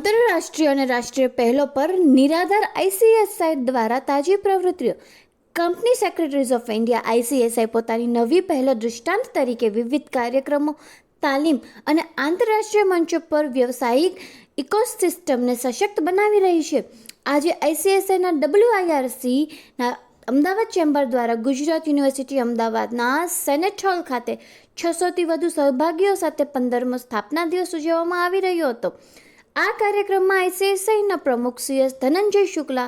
આંતરરાષ્ટ્રીય અને રાષ્ટ્રીય પહેલો પર નિરાધાર આઈસીએસઆઈ દ્વારા તાજી પ્રવૃત્તિઓ. Company secretaries of India ICSI પોતાની નવી પહેલો દૃષ્ટાંત તરીકે વિવિધ કાર્યક્રમો, તાલીમ અને આંતરરાષ્ટ્રીય મંચો પર વ્યવસાયિક ઇકોસિસ્ટમને સશક્ત બનાવી રહી છે. આજે આઈસીએસઆઈના ડબલ્યુઆઈઆરસીના અમદાવાદ ચેમ્બર દ્વારા ગુજરાત યુનિવર્સિટી અમદાવાદના સેનેટ હોલ ખાતે છસોથી વધુ સહભાગીઓ સાથે પંદરમો સ્થાપના દિવસ ઉજવવામાં આવી રહ્યો હતો. આ કાર્યક્રમમાં આઈસીએસઆઈના પ્રમુખ સીએસ ધનંજય શુક્લા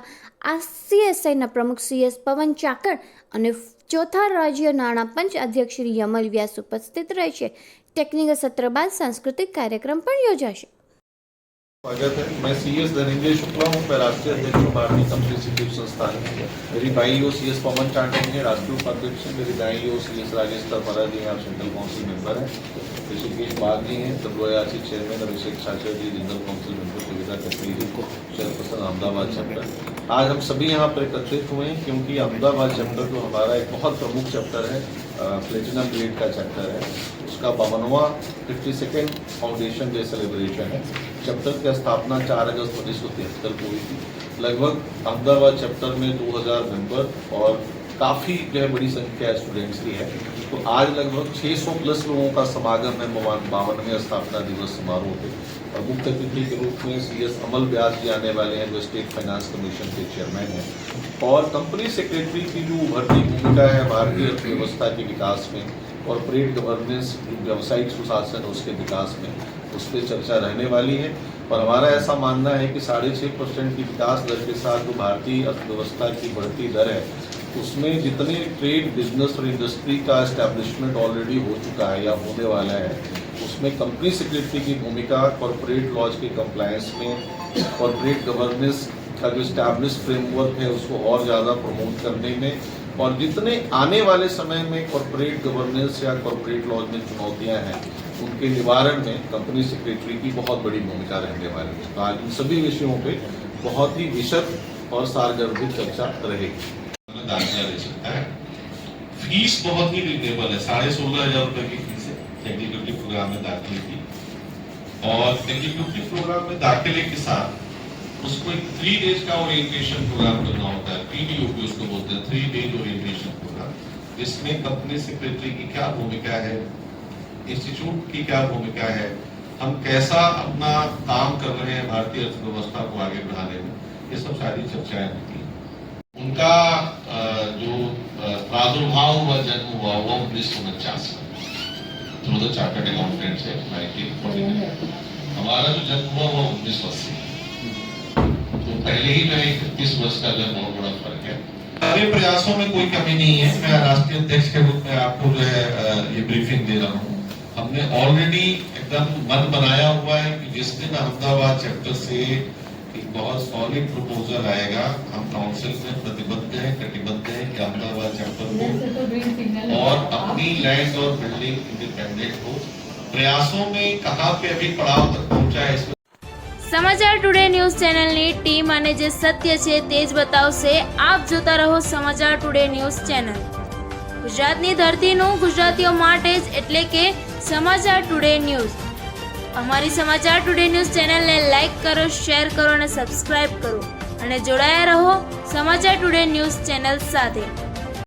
આઈસીએસઆઈના પ્રમુખ સીએસ પવન ચાકર અને ચોથા રાજ્ય નાણાં પંચ અધ્યક્ષ શ્રી યમલ વ્યાસ ઉપસ્થિત રહેશે. ટેકનિકલ સત્ર બાદ સાંસ્કૃતિક કાર્યક્રમ પણ યોજાશે. स्वागत है। मैं सी एस धनंजय शुक्ला हूँ, मैं राष्ट्रीय अध्यक्ष भारतीय कंपनी संस्थान मेरी भाई ओ सी एस पवन चांडे है, राष्ट्रीय उपाध्यक्ष हैं। मेरी दाई ओ सी एस राजेश तरपरा जी हैं, आप सेंट्रल काउंसिल मेंबर हैं। ऋषिकेश बाग जी हैं W R C chairman Abhishek Sachar ji general council member Kavita Kashmiri chairperson Ahmedabad chapter आज हम सभी यहाँ पर एकत्रित हुए हैं क्योंकि अहमदाबाद चैप्टर जो हमारा एक बहुत प्रमुख चैप्टर है प्लेटिनम ग्रेड का चैप्टर है। उसका बावनवा fifty second foundation day celebration है। चैप्टर की स्थापना 4 अगस्त उन्नीस सौ तिहत्तर को हुई थी। लगभग अहमदाबाद चैप्टर में 2000 मेंबर और काफ़ी जो है बड़ी संख्या स्टूडेंट्स की है। तो आज लगभग 600 प्लस लोगों का समागम है बावनवें स्थापना दिवस समारोह पे। मुख्य अतिथि के रूप में सी एस अमल व्यास जी आने वाले हैं, जो स्टेट फाइनेंस कमीशन के चेयरमैन हैं। और कंपनी सेक्रेटरी की जो उभरती भूमिका है भारतीय अर्थव्यवस्था के विकास में कॉरपोरेट गवर्नेंस व्यावसायिक सुशासन उसके विकास में, उस पर चर्चा रहने वाली है। और हमारा ऐसा मानना है कि साढ़े छः परसेंट की विकास दर के साथ जो भारतीय अर्थव्यवस्था की बढ़ती दर है उसमें जितने ट्रेड बिज़नेस और इंडस्ट्री का एस्टेब्लिशमेंट ऑलरेडी हो चुका है या होने वाला है, उसमें कंपनी सेक्रेटरी की भूमिका कॉरपोरेट लॉज के कंप्लायंस में कॉरपोरेट गवर्नेंस का जो स्टैब्लिश फ्रेमवर्क है, उसको और ज़्यादा प्रमोट करने में और जितने आने वाले समय में कॉरपोरेट गवर्नेंस या कॉरपोरेट लॉज में चुनौतियाँ हैं, उनके निवारण में कंपनी सेक्रेटरी की बहुत बड़ी भूमिका रहने वाली है। तो आज इन सभी विषयों पे बहुत ही विशद और सारगर्भित चर्चा रहेगी। में दाखिला ले सकता है। फ़ीस बहुत ही रिजनेबल है। साढ़े सोलह हज़ार रुपए की फ़ीस है एग्जीक्यूटिव प्रोग्राम में दाखिले की। और एग्जीक्यूटिव प्रोग्राम में दाखिले के साथ उसको एक थ्री डेज़ का ओरिएंटेशन प्रोग्राम करना होता है। पीडीओपी उसको बोलते हैं थ्री डेज़ ओरिएंटेशन प्रोग्राम जिसमें कंपनी सेक्रेटरी की क्या भूमिका है? इंस्टीट्यूट की क्या भूमिका है? हम कैसा अपना काम कर रहे हैं? भारतीय अर्थव्यवस्था को आगे बढ़ाने में। ये सब सारी चर्चाएँ होती हैं। उनका प्रादुर्भाव हुआ जन्म हुआ वो उन्नीस सौ उनचास में। द चार्टर्ड अकाउंटेंट है हमारा जो जन्म हुआ वो उन्नीस सौ अस्सी। तो पहले ही में इकतीस वर्ष का जो बहुत बड़ा फ़र्क है। हमारे प्रयासों में कोई कमी नहीं है। मैं राष्ट्रीय अध्यक्ष के रूप में आपको जो है ये ब्रीफिंग दे रहा हूँ। हमने ऑलरेडी एकदम मन बनाया हुआ है कि जिस दिन अहमदाबाद चैप्टर से बहुत सॉलिड प्रपोजल आएगा हम काउंसिल में प्रतिबद्ध हैं कटिबद्ध हैं कि अहमदाबाद चैप्टर को और अपनी लैंड और बिल्डिंग इंडिपेंडेंट हो प्रयासों में कहाँ पे अभी पड़ाव तक पहुंचा है इसमें સમાચાર ટુડે ન્યૂઝ ચેનલની ટીમ અને જે સત્ય છે તે જ બતાવશે આપ જોતા રહો સમાચાર ટુડે ન્યૂઝ ચેનલ ગુજરાતની ધરતીનું ગુજરાતીઓ માટે જ એટલે કે સમાચાર ટુડે ન્યૂઝ અમારી સમાચાર ટુડે ન્યૂઝ ચેનલને લાઈક કરો શેર કરો અને સબસ્ક્રાઇબ કરો. અને જોડાયા રહો સમાચાર ટુડે ન્યૂઝ ચેનલ સાથે.